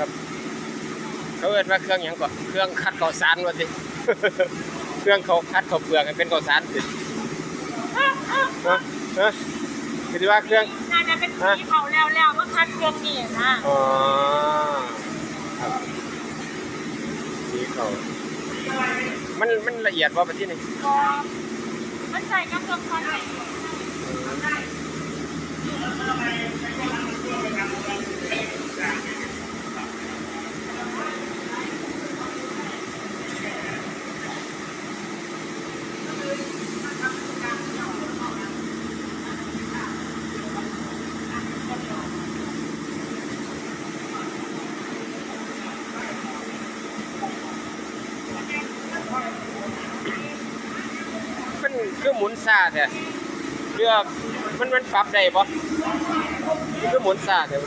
ครับ เขาเอิ้นว่าเครื่องหยังก่อนเครื่องคัดข้าวสารว่าสิเครื่องเขาคัดข้าวเปลือกให้เป็นข้าวสารสิฮะฮะคือว่าเครื่องน่าจะเป็นสีเขาแล้วแล้วก็คัดเครื่องนี่นะอ๋อครับสีเขามันมันละเอียดว่าประเทศนี้ก็มันใส่กับเครื่องคอ คือหมุนซาแท้เรือมันมันปรับได้ปะคือหมุนซาแท้